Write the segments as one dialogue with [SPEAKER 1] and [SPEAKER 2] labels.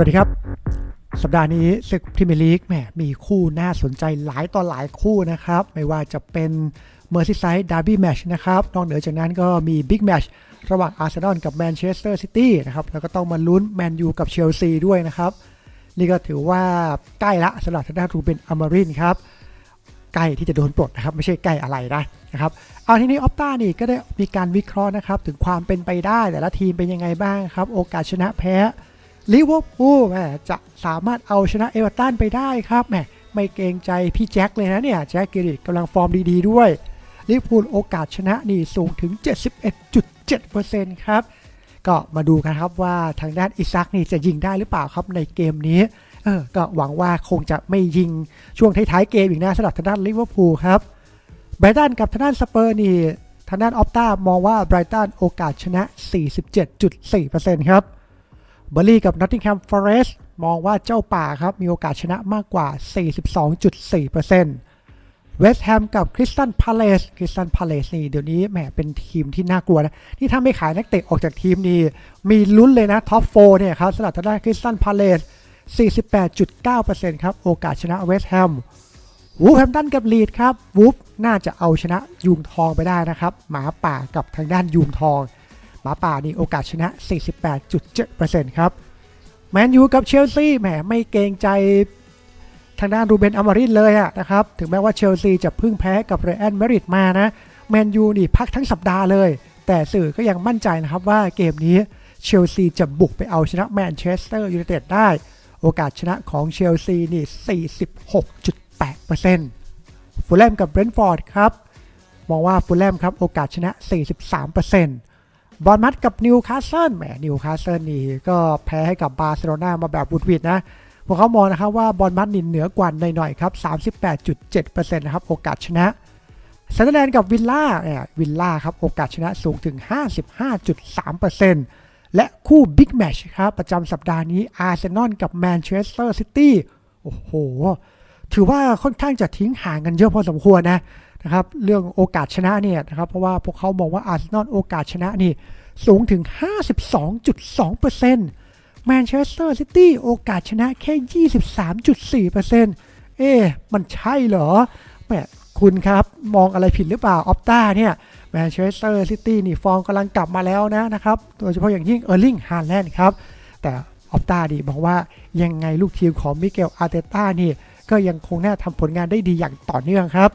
[SPEAKER 1] วัสดีครับ สัปดาห์นี้ศึกพรีเมียร์ลีกแหมมีคู่น่าสนใจหลายต่อหลายคู่นะครับ ไม่ว่าจะเป็นเมอร์ซิไซด์ดาร์บี้แมชนะครับนอกเหนือจากนั้นก็มีบิ๊กแมชระหว่างอาร์เซนอลกับแมนเชสเตอร์ซิตี้นะครับแล้วก็ต้องมาลุ้นแมนยูกับเชลซีด้วยนะครับ นี่ก็ถือว่าใกล้ละสำหรับทางด้านรูเบนอมารินครับใกล้ที่จะโดนปลดนะครับ ไม่ใช่ใกล้อะไรนะนะครับเอาทีนี้ออฟต้านี่ก็ได้มีการวิเคราะห์นะครับ ถึงความเป็นไปได้แต่ละทีมเป็นยังไงบ้างครับ โอกาสชนะแพ้ ลิเวอร์พูลแหมจะสามารถเอาชนะเอเวอร์ตันไปได้ครับแหมไม่เกรงใจพี่แจ็คเลยนะเนี่ย แจ็คกิริตกำลังฟอร์มดีๆด้วยลิเวอร์พูลโอกาสชนะนี่สูงถึง 71.7%ครับ ก็มาดูกันครับว่าทางด้านอิซักนี่จะยิงได้หรือเปล่าครับในเกมนี้เออก็หวังว่าคงจะไม่ยิงช่วงท้ายๆเกมอีกนะสำหรับทางด้านลิเวอร์พูลครับไบรตันกับทางด้านสเปอร์นี่ทางด้านออฟต้ามองว่าไบรตันโอกาสชนะ 47.4%ครับ เบอร์ลี่กับนอตติงแฮมฟอเรสต์มองว่าเจ้าป่าครับมีโอกาสชนะมากกว่า 42.4%เวสต์แฮมกับคริสตันพาเลสคริสตันพาเลสนี่เดี๋ยวนี้แหมเป็นทีมที่น่ากลัวนะที่ถ้าไม่ขายนักเตะออกจากทีมนี่มีลุ้นเลยนะท็อปโฟเนี่ยครับสำหรับทางด้านคริสตันพาเลส 48.9%ครับ โอกาสชนะเวสต์แฮมวูฟแฮมตันกับลีดครับวูฟน่าจะเอาชนะยูงทองไปได้นะครับ หมาป่ากับทางด้านยูงทอง มาป่านี่โอกาสชนะ 48.7%ครับแมนยูกับเชลซีแหมไม่เกรงใจทางด้านรูเบนอมารินเลยอะนะครับ ถึงแม้ว่าเชลซีจะพึ่งแพ้กับเรอันเมริดมานะแมนยูนี่พักทั้งสัปดาห์เลย แต่สื่อก็ยังมั่นใจนะครับว่าเกมนี้เชลซีจะบุกไปเอาชนะแมนเชสเตอร์ยูไนเต็ดได้ โอกาสชนะของเชลซีนี่ 46.8%ฟูลแลมกับเบรนท์ฟอร์ดครับ มองว่าฟูลแลมครับ โอกาสชนะ 43% บอลมัดกับนิวคาสเซิลแหมนิวคาสเซิลนี่ก็แพ้ให้กับบาร์เซโลนามาแบบบุดวิดนะพวกเขามองนะครับว่าบอลมัดนินเหนือกว่าหน่อยๆครับ 38.7%นะครับโอกาสชนะซันเดอร์แลนด์กับวิลล่าเนี่ยวิลล่าครับโอกาสชนะสูงถึง 55.3%และคู่บิ๊กแมชครับประจำสัปดาห์นี้อาร์เซนอลกับแมนเชสเตอร์ซิตี้โอ้โห ถือว่าค่อนข้างจะทิ้งห่างกันเยอะพอสมควรนะ นะครับเรื่องโอกาสชนะเนี่ยนะครับเพราะว่าพวกเขามองว่าอาร์เซนอลโอกาสชนะนี่สูงถึง 52.2%แมนเชสเตอร์ซิตี้โอกาสชนะแค่ 23.4%เอ๊ะมันใช่เหรอแหมคุณครับ มองอะไรผิดหรือเปล่าออฟต้าเนี่ยแมนเชสเตอร์ซิตี้นี่ฟอร์มกำลังกลับมาแล้วนะนะครับโดยเฉพาะอย่างยิ่งเออร์ลิงฮาแลนด์ครับ แต่ออฟตาดีบอกว่ายังไงลูกทีมของมิเกลอาร์เตต้านี่ก็ยังคงน่าทำผลงานได้ดีอย่างต่อเนื่องครับ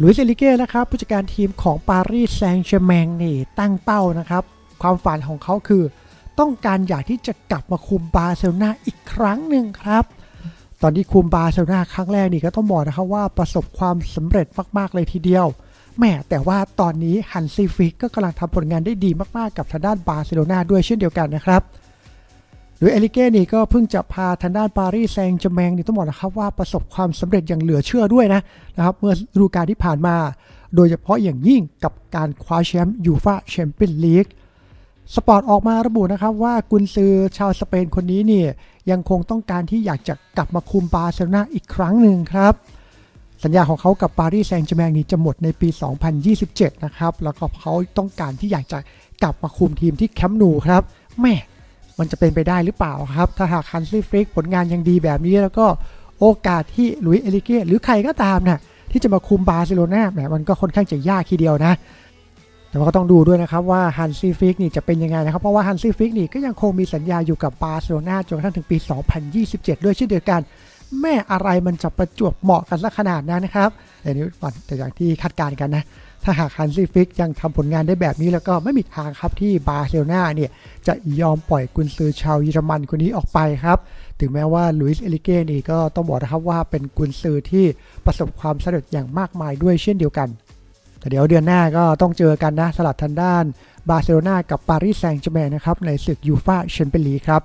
[SPEAKER 1] ลุยส์เอลิเก้นะครับผู้จัดการทีมของปารีสแซงต์แชร์แมงนี่ตั้งเป้านะครับ ความฝันของเขาคือ ต้องการอยากที่จะกลับมาคุมบาร์เซโลนาอีกครั้งหนึ่งครับ ตอนที่คุมบาร์เซโลนาครั้งแรกนี่ก็ต้องบอกนะครับว่าประสบความสำเร็จมาก ๆ เลยทีเดียวแหม่แต่ว่าตอนนี้ฮันซีฟิกก็กำลังทำผลงานได้ดีมาก ๆ กับทางด้านบาร์เซโลนาด้วยเช่นเดียวกันนะครับ โดยเอลิเก้นี่ก็เพิ่งจะพาทางด้านปารีสแซงต์แชร์แมงนี่ต้องบอกนะครับว่าประสบความสำเร็จอย่างเหลือเชื่อด้วยนะนะครับเมื่อฤดูกาลที่ผ่านมา โดยเฉพาะอย่างยิ่งกับการคว้าแชมป์ยูฟ่าแชมเปี้ยนลีกสปอร์ตออกมาระบุนะครับว่ากุนซือชาวสเปนคนนี้นี่ยังคงต้องการที่อยากจะกลับมาคุมบาร์เซโลนาอีกครั้งหนึ่งครับ สัญญาของเขากับปารีสแซงต์แชร์แมงนี้จะหมดในปี 2027 นะครับ แล้วก็เขาต้องการที่อยากจะกลับมาคุมทีมที่แคมป์นูครับแม่ มันจะเป็นไปได้หรือเปล่าครับ ถ้าหากฮันซี่ฟริกผลงานยังดีแบบนี้แล้วก็โอกาสที่ลุยเอลิเก้หรือใครก็ตามนะ่ะที่จะมาคุมบาร์เซโลนาแหมมันก็ค่อนข้างจะยากทีเดียวนะ แต่ว่าก็ต้องดูด้วยนะครับว่าฮันซี่ฟิกนี่จะเป็นยังไงนะครับ เพราะว่าฮันซี่ฟิกนี่ก็ยังคงมีสัญญาอยู่กับบาร์เซโลนาจนกระทั่งถึงปี 2027 ด้วยเช่นเดียวกัน แม่อะไรมันจะประจวบเหมาะกันสักขนาดนั้นนะครับแต่นี้แต่อย่างที่คาดการณ์กันนะถ้าหากฮันซี่ฟิกยังทำผลงานได้แบบนี้แล้วก็ไม่มีทางครับที่บาร์เซโลนาเนี่ยจะยอมปล่อยกุนซือชาวเยอรมันคนนี้ออกไปครับถึงแม้ว่าลุยส์เอลิเก้นี่ก็ต้องบอกนะครับว่าเป็นกุนซือที่ประสบความสำเร็จอย่างมากมายด้วยเช่นเดียวกัน แต่เดี๋ยวเดือนหน้าก็ต้องเจอกันนะสลับทางด้านบาร์เซโลนากับปารีสแซงต์แชร์แมงนะครับในศึกยูฟาแชมเปี้ยนลีกครับ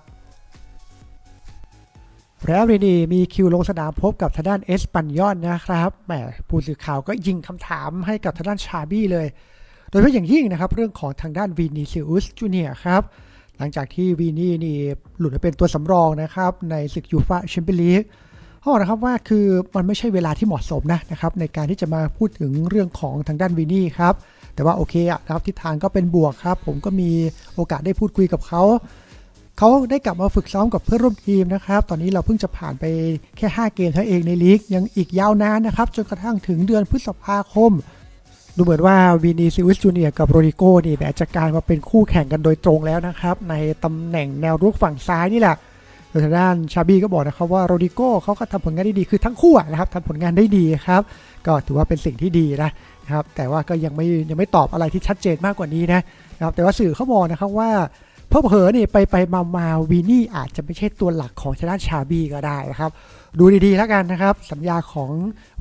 [SPEAKER 1] เรอัลมาดริดมีคิวลงสนามพบกับทางด้านเอสปันยอนนะครับแหมผู้สื่อข่าวก็ยิงคำถามให้กับทางด้านชาบี้เลย โดยเฉพาะอย่างยิ่งนะครับ เรื่องของทางด้านวีนีซิอุสจูเนียครับ หลังจากที่วีนีนี่หลุดมาเป็นตัวสำรองนะครับ ในศึกยูฟาแชมเปี้ยนลีกเขาบอกนะครับว่าคือมันไม่ใช่เวลาที่เหมาะสมนะนะครับในการที่จะมาพูดถึงเรื่องของทางด้านวีนี่ครับแต่ว่าโอเคอะนะครับทิศทางก็เป็นบวกครับ ผมก็มีโอกาสได้พูดคุยกับเขา เขาได้กลับมาฝึกซ้อมกับเพื่อนร่วมทีมนะครับ ตอนนี้เราเพิ่งจะผ่านไปแค่ 5 เกมเท่านั้นเองในลีก ยังอีกยาวนานนะครับ จนกระทั่งถึงเดือนพฤษภาคม ดูเหมือนว่าวินีซิวิสจูเนียกับโรดิโก้นี่แหมจะกลายมาเป็นคู่แข่งกันโดยตรงแล้วนะครับ ในตำแหน่งแนวรุกฝั่งซ้ายนี่แหละโดยทางด้านชาบี้ก็บอกนะครับว่าโรดิโก้เขาก็ทำผลงานได้ดีคือทั้งคู่นะครับทำผลงานได้ดีครับ ก็ถือว่าเป็นสิ่งที่ดีนะครับ แต่ว่าก็ยังไม่ยังไม่ตอบอะไรที่ชัดเจนมากกว่านี้นะนะครับแต่ว่าสื่อเขาบอกนะครับว่า เพอเผอๆนี่ไปไปมามาวีนี่อาจจะไม่ใช่ตัวหลักของชนะชาบีก็ได้นะครับ ดูดีๆแล้วกันนะครับ สัญญาของ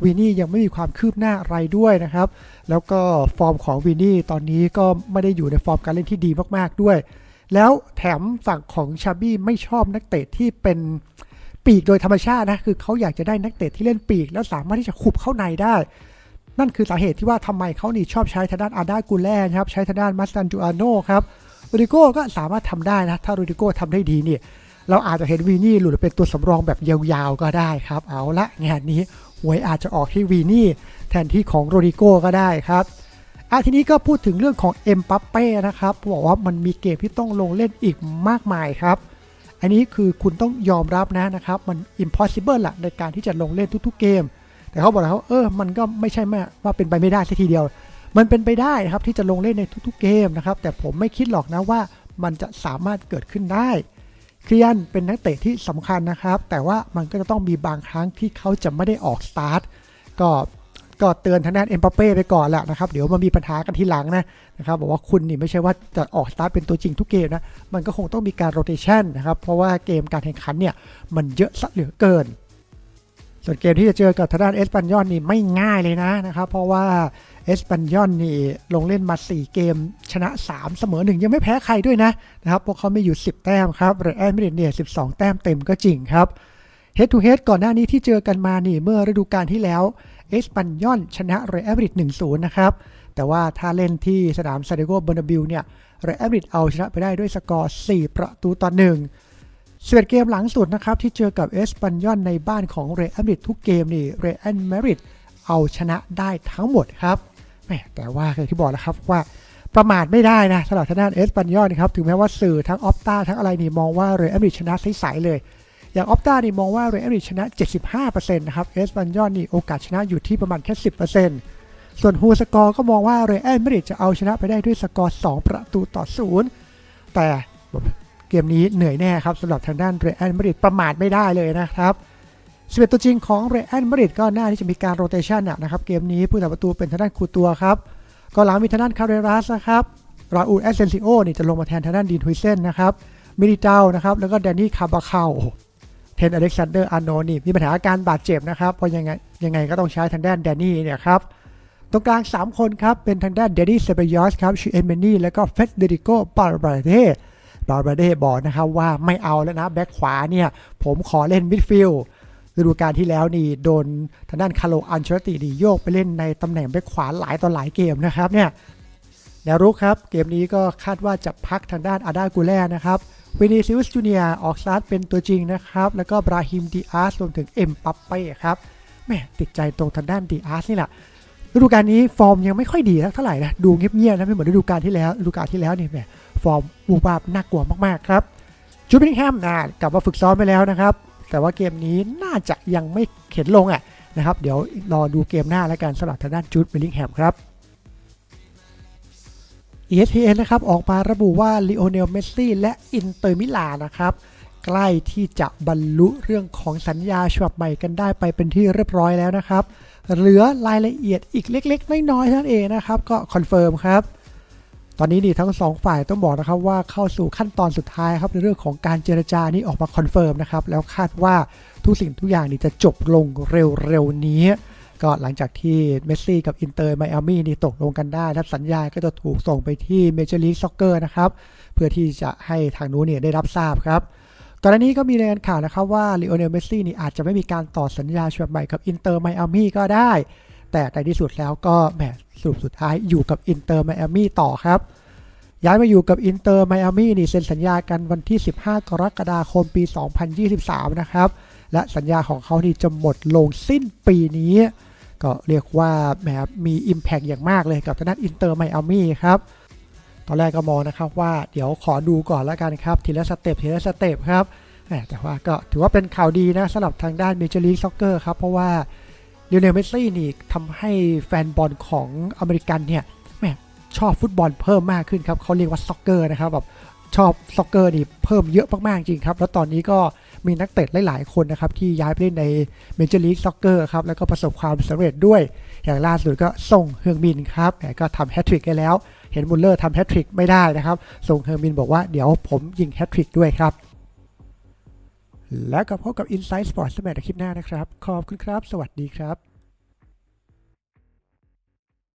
[SPEAKER 1] วีนี่ยังไม่มีความคืบหน้าอะไรด้วยนะครับ แล้วก็ฟอร์มของวีนี่ตอนนี้ก็ไม่ได้อยู่ในฟอร์มการเล่นที่ดีมากๆด้วย แล้วแถมฝั่งของชาบี้ไม่ชอบนักเตะที่เป็นปีกโดยธรรมชาตินะคือเขาอยากจะได้นักเตะที่เล่นปีก แล้วสามารถที่จะขุบเข้าในได้ นั่นคือสาเหตุที่ว่าทำไมเขานี่ชอบใช้ทางด้านอาดากูแลนะครับใช้ทางด้านมัสตันจูอาโนครับ โรดิโก้ก็สามารถทำได้นะ ถ้าโรดิโก้ทำได้ดีเนี่ยเราอาจจะเห็นวีนี่หลุดเป็นตัวสำรองแบบยาวๆก็ได้ครับ เอาละงานนี้หวยอาจจะออกที่วีนี่แทนที่ของโรดิโก้ก็ได้ครับอะทีนี้ก็พูดถึงเรื่องของเอ็มปัปเป้นะครับบอกว่ามันมีเกมที่ต้องลงเล่นอีกมากมายครับ อันนี้คือคุณต้องยอมรับนะนะครับ มัน impossible ละในการที่จะลงเล่นทุกๆเกม แต่เขาบอกแล้วเออมันก็ไม่ใช่ว่าเป็นไปไม่ได้ทีเดียว มันเป็นไปได้นะครับที่จะลงเล่นในทุกๆเกมนะครับ แต่ผมไม่คิดหรอกนะว่ามันจะสามารถเกิดขึ้นได้ เคลียนเป็นนักเตะที่สำคัญนะครับ แต่ว่ามันก็จะต้องมีบางครั้งที่เขาจะไม่ได้ออกสตาร์ทก็ก็เตือนทางด้านเอ็มบัปเป้ไปก่อนแหละนะครับ เดี๋ยวมันมีปัญหากันทีหลังนะนะครับบอกว่าคุณนี่ไม่ใช่ว่าจะออกสตาร์ทเป็นตัวจริงทุกเกมนะ มันก็คงต้องมีการโรเตชันนะครับ เพราะว่าเกมการแข่งขันเนี่ยมันเยอะซะเหลือเกิน ส่วนเกมที่จะเจอกับทางด้านเอสปันยอนนี่ไม่ง่ายเลยนะนะครับ เพราะว่าเอสปันยอนนี่ลงเล่นมา 4 เกมชนะ 3 เสมอ 1 ยังไม่แพ้ใครด้วยนะนะครับพวกเขาไม่อยู่ 10 แต้มครับเรอัลมาดริดเนี่ย12 แต้มเต็มก็จริงครับเฮดทูเฮดก่อนหน้านี้ที่เจอกันมานี่เมื่อฤดูกาลที่แล้วเอสปันยอนชนะเรอัลมาดริด1-0 นะครับแต่ว่าถ้าเล่นที่สนามซาเดโกเบอร์นาบิลเนี่ยเรอัลมาดริดเอาชนะไปได้ด้วยสกอร์ 4 ประตูต่อ1 11เกมหลังสุดนะครับ ที่เจอกับเอสปันยอนในบ้านของเรอัลมาดริดทุกเกมนี่เรอัลมาดริดเอาชนะได้ทั้งหมดครับแหมแต่ว่าอย่างที่บอกแล้วครับว่าประมาทไม่ได้นะสำหรับทางด้านเอสปันยอนนะครับถึงแม้ว่าสื่อทั้งออฟตาทั้งอะไรนี่มองว่าเรอัลมาดริดชนะใสๆเลย อย่างออฟตานี่มองว่าเรอัลมาดริดชนะ 75%นะครับเอสปันยอนนี่โอกาสชนะอยู่ที่ประมาณแค่ 10%ส่วนฮูสกอร์ก็มองว่าเรอัลมาดริดจะเอาชนะไปได้ด้วยสกอร์2ประตูต่อ0แต่ เกมนี้เหนื่อยแน่ครับสำหรับทางด้านเรอัลมาดริดประมาทไม่ได้เลยนะครับ11ตัวจริงของเรอัลมาดริดก็น่าที่จะมีการโรเตชันนะครับเกมนี้ผู้ตัดประตูเป็นทางด้านคูตัวครับก็หลังมีทางด้านคาเรรัสนะครับราอูลแอสเซนซิโอนี่จะลงมาแทนทางด้านดีนฮุยเซนนะครับมิริเจ้านะครับแล้วก็แดนนี่คาบาคาเทนอเล็กซานเดอร์อาร์โนนี่มีปัญหาอาการบาดเจ็บนะครับเพราะยังไงยังไงก็ต้องใช้ทางด้านแดนนี่เนี่ยครับตรงกลาง 3 คนครับ เป็นทางด้านเดนนี่เซเบยอสครับชิเอเมนี่ แล้วก็เฟสเดริโกปาร์บาเด บาร์บเดบอกนะครับว่าไม่เอาแล้วนะแบ็คขวาเนี่ย ผมขอเล่นมิดฟิลด์ฤดูกาลที่แล้วนี่โดนทางด้านคาร์โลอันเชอร์ติดีโยกไปเล่นในตำแหน่งแบ็คขวาหลายต่อหลายเกมนะครับเนี่ยแนวรุกครับ เกมนี้ก็คาดว่าจะพักทางด้านอาดากูแลนะครับวินิซิอุสจูเนียออกสตาร์ทเป็นตัวจริงนะครับ แล้วก็บราฮิมดีอาร์สรวมถึงเอ็มปัปเป้ครับแม่ติดใจตรงทางด้านดีอาร์สนี่แหละฤดูกาลนี้ฟอร์มยังไม่ค่อยดีเท่าไหร่นะดูเงียบๆนะไม่เหมือนฤดูกาลที่แล้วฤดูกาลที่แล้วนี่แหม ฟอร์มบูบาบน่ากลัวมากๆครับจูบิงแฮมนะกลับมาฝึกซ้อมไปแล้วนะครับ แต่ว่าเกมนี้น่าจะยังไม่เข็นลงอะนะครับ เดี๋ยวรอดูเกมหน้าแล้วกันสำหรับทางด้านจูดบิลลิงแฮมครับ ESPN นะครับออกมาระบุว่าลีโอเนลเมสซี่และอินเตอร์มิลานนะครับใกล้ที่จะบรรลุเรื่องของสัญญาฉบับใหม่กันได้ไปเป็นที่เรียบร้อยแล้วนะครับ เหลือรายละเอียดอีกเล็กๆ น้อยๆเท่านั้นเองนะครับ ก็คอนเฟิร์มครับ ตอนนี้นี่ทั้งสองฝ่ายต้องบอกนะครับว่าเข้าสู่ขั้นตอนสุดท้ายครับในเรื่องของการเจรจานี่ออกมาคอนเฟิร์มนะครับแล้วคาดว่าทุกสิ่งทุกอย่างนี่จะจบลงเร็วๆนี้ก็หลังจากที่เมสซี่กับอินเตอร์ไมอามี่นี่ตกลงกันได้และสัญญาก็จะถูกส่งไปที่เมเจอร์ลีกซ็อกเกอร์นะครับเพื่อที่จะให้ทางนู้นเนี่ยได้รับทราบครับก่อนหน้านี้ก็มีรายงานข่าวนะครับว่าลีโอเนลเมสซี่นี่อาจจะไม่มีการต่อสัญญาฉบับใหม่กับอินเตอร์ไมอามี่ก็ได้ แต่ในที่สุดแล้วก็แหมสรุปสุดท้ายอยู่กับอินเตอร์ไมอามี่ต่อครับ ย้ายมาอยู่กับอินเตอร์ไมอามี่นี่เซ็นสัญญากันวันที่ 15 กรกฎาคมปี 2023 นะครับ และสัญญาของเขานี่จะหมดลงสิ้นปีนี้ ก็เรียกว่าแหมมี Impact อย่างมากเลยกับทางด้านอินเตอร์ไมอามี่ครับตอนแรกก็มองนะครับว่าเดี๋ยวขอดูก่อนแล้วกันครับ ทีละสเต็ปทีละสเต็ปครับแหมแต่ว่าก็ถือว่าเป็นข่าวดีนะสำหรับทางด้านเมเจอร์ลีกซ็อกเกอร์ครับ เพราะว่า เลเนลเมสซี่นี่ทำให้แฟนบอลของอเมริกันเนี่ยแหมชอบฟุตบอลเพิ่มมากขึ้นครับเขาเรียกว่าซ็อกเกอร์นะครับแบบชอบซ็อกเกอร์นี่เพิ่มเยอะมากๆจริงครับ แล้วตอนนี้ก็มีนักเตะหลายๆคนนะครับ ที่ย้ายไปเล่นในเมเจอร์ลีกซ็อกเกอร์ครับ แล้วก็ประสบความสำเร็จด้วย อย่างล่าสุดก็ส่งเฮืองมินครับแหมก็ทำแฮตทริกได้แล้ว เห็นมุลเลอร์ทำแฮตทริกไม่ได้นะครับ ส่งเฮอร์มินบอกว่าเดี๋ยวผมยิงแฮตทริกด้วยครับ แล้วก็พบกับ Inside Sports สมัยในคลิปหน้านะครับ ขอบคุณครับ สวัสดีครับ